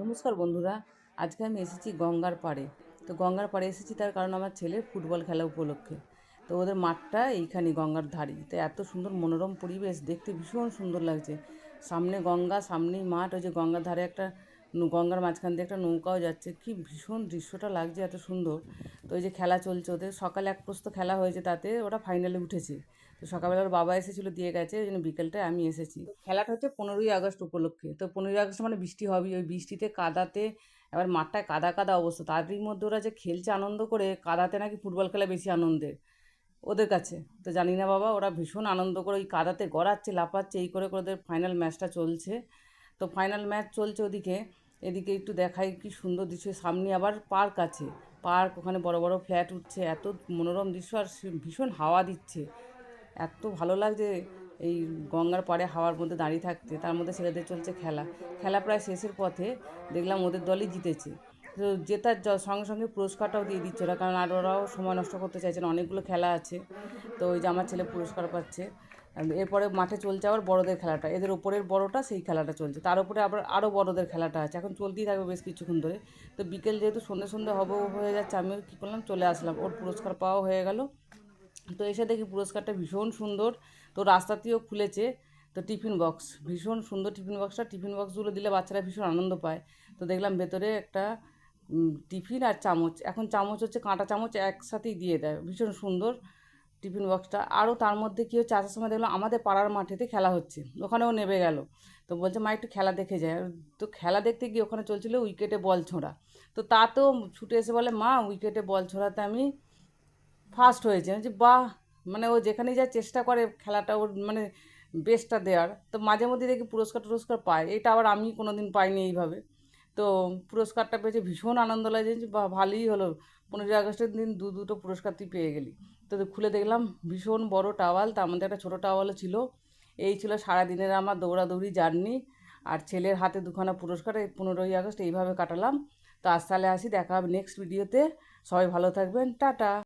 নমস্কার বন্ধুরা, আজকে আমি এসেছি গঙ্গার পাড়ে। তো গঙ্গার পাড়ে এসেছি তার কারণ আমার ছেলের ফুটবল খেলা উপলক্ষে। তো ওদের মাঠটা এইখানে গঙ্গার ধারেই তো এত সুন্দর মনোরম পরিবেশ, দেখতে ভীষণ সুন্দর লাগছে। সামনে গঙ্গা, সামনেই মাঠ, ওই যে গঙ্গার ধারে একটা গঙ্গার মাঝখান দিয়ে একটা নৌকাও যাচ্ছে। কি ভীষণ দৃশ্যটা লাগছে এত সুন্দর। তো ওই যে খেলা চলছে ওদের, সকালে এক প্রস্ত খেলা হয়েছে তাতে ওরা ফাইনালে উঠেছে। তো সকালবেলা ওর বাবা এসেছিল, দিয়ে গেছে ওই জন্য বিকেলটায় আমি এসেছি। খেলাটা হচ্ছে পনেরোই আগস্ট উপলক্ষে। তো পনেরোই আগস্ট মানে বৃষ্টি হবেই, ওই বৃষ্টিতে কাদাতে, এবার মাঠটায় কাদা কাদা অবস্থা। তারই মধ্যে ওরা যে খেলছে আনন্দ করে, কাদাতে নাকি ফুটবল খেলা বেশি আনন্দের ওদের কাছে। তো জানি না বাবা, ওরা ভীষণ আনন্দ করে ওই কাদাতে গড়াচ্ছে, লাফাচ্ছে, এই করে করে ওদের ফাইনাল ম্যাচটা চলছে। তো ফাইনাল ম্যাচ চলছে ওদিকে। এদিকে একটু দেখাই কি সুন্দর দৃশ্য। সামনে আবার পার্ক আছে। পার্ক ওখানে বড় বড় ফ্ল্যাট উঠছে। এত মনোরম দৃশ্য আর ভীষণ হাওয়া দিচ্ছে। এত ভালো লাগছে এই গঙ্গার পাড়ে হাওয়ার মধ্যে দাঁড়িয়ে থাকতে। তার মধ্যে ছেলেদের চলছে খেলা। খেলা প্রায় শেষের পথে দেখলাম ওদের দলই জিতেছে। তো জেতার সঙ্গে সঙ্গে পুরস্কারটাও দিয়ে দিচ্ছে ওরা। কারণ আর ওরাও সময় নষ্ট করতে চাইছে না। অনেকগুলো খেলা আছে। তো ওই যে আমার ছেলে পুরস্কার পাচ্ছে। এরপরে মাঠে চলছে আবার বড়দের খেলাটা। এদের ওপরের বড়টা সেই খেলাটা চলছে। তার উপরে আবার আরও বড়দের খেলাটা আছে। এখন চলতেই থাকবে বেশ কিছুক্ষণ ধরে। তো বিকেল যেহেতু সন্ধ্যে সন্ধ্যে হবে হয়ে যাচ্ছে, আমিও কী করলাম, চলে আসলাম। ওর পুরস্কার পাওয়া হয়ে গেল। তো এসে দেখি পুরস্কারটা ভীষণ সুন্দর। তো রাস্তাতেও খুলেছে। তো টিফিন বক্স, ভীষণ সুন্দর টিফিন বক্সটা। টিফিন বক্সগুলো দিলে বাচ্চারা ভীষণ আনন্দ পায়। তো দেখলাম ভেতরে একটা টিফিন আর চামচ। এখন চামচ হচ্ছে কাঁটা চামচ একসাথেই দিয়ে দেয়। ভীষণ সুন্দর। টিফিন বক্সটা। আরও তার মধ্যে কী হচ্ছে, আসার সময় দেখলাম আমাদের পাড়ার মাঠেতে খেলা হচ্ছে। ওখানেও নেবে গেল। তো বলছে, মা, একটু খেলা দেখে যায়। তো খেলা দেখতে গিয়ে ওখানে চলছিল উইকেটে বল ছোঁড়া। তো তাতেও ছুটে এসে বলে, মা, উইকেটে বল ছোঁড়াতে আমি ফার্স্ট হয়েছে। আমি বাহ! মানে ও যেখানেই যা চেষ্টা করে খেলাটা ওর মানে বেস্টটা দেওয়ার। তো মাঝে মধ্যে দেখি পুরস্কার টুরস্কার পায়। এটা আবার আমি কোনো দিন পাইনি এইভাবে। তো পুরস্কারটা পেয়েছে, ভীষণ আনন্দ লাগে যে বা ভালোই হলো। পনেরোই আগস্টের দিন দু দুটো পুরস্কার তুই পেয়ে গেলি। তো খুলে দেখলাম, ভীষণ বড় টাওয়াল, তার মধ্যে একটা ছোটো টাওয়ালও ছিল। এই ছিল সারাদিনের আমার দৌড়াদৌড়ি জার্নি, আর ছেলের হাতে দুখানা পুরস্কার, এই পনেরোই আগস্ট এইভাবে কাটালাম। তো আজ তাহলে আসি, দেখা হবে নেক্সট ভিডিওতে সবাই ভালো থাকবেন, টাটা।